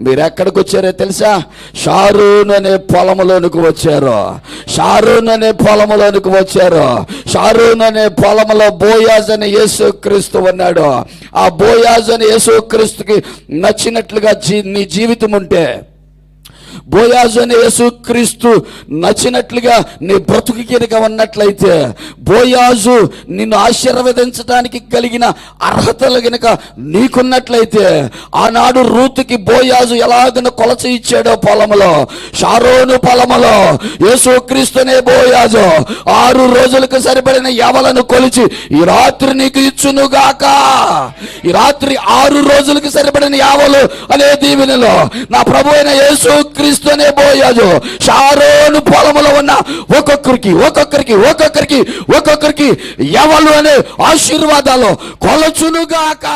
మీరు ఎక్కడికి వచ్చారో తెలుసా? షారూన్ అనే పొలంలోనికి వచ్చారు. షారూన్ అనే పొలంలోనికి వచ్చారు. షారూన్ అనే పొలంలో బోయాజ్ అని యేసు క్రీస్తు ఉన్నాడు. ఆ బోయాజ్ అని యేసు క్రీస్తుకి నచ్చినట్లుగా జీ నీ జీవితం ఉంటే బోయాజు అనే యేసుక్రీస్తు నచ్చినట్లుగా నీ బ్రతుకు కనుక ఉన్నట్లయితే బోయాజు నిన్ను ఆశీర్వదించడానికి కలిగిన అర్హతలు గనుక నీకున్నట్లయితే ఆనాడు రూతుకి బోయాజు ఎలాగన కొలచ ఇచ్చాడో పొలములో షారోను పొలములో యేసుక్రీస్తునే బోయాజు. ఆరు రోజులకు సరిపడిన ఎవలను కొలిచి ఈ రాత్రి నీకు ఇచ్చునుగాక. ఈ రాత్రి ఆరు రోజులకు సరిపడిన యావలు అనే దీవెనలో. నా ప్రభు అయిన యేసుక్రీస్తు ఇస్తూనే పోయాడు షారోను పొలములో ఉన్న ఒక్కొక్కరికి ఒక్కొక్కరికి ఒక్కొక్కరికి ఒక్కొక్కరికి ఎవలు అనే ఆశీర్వాదాలు కొలచునుగాక.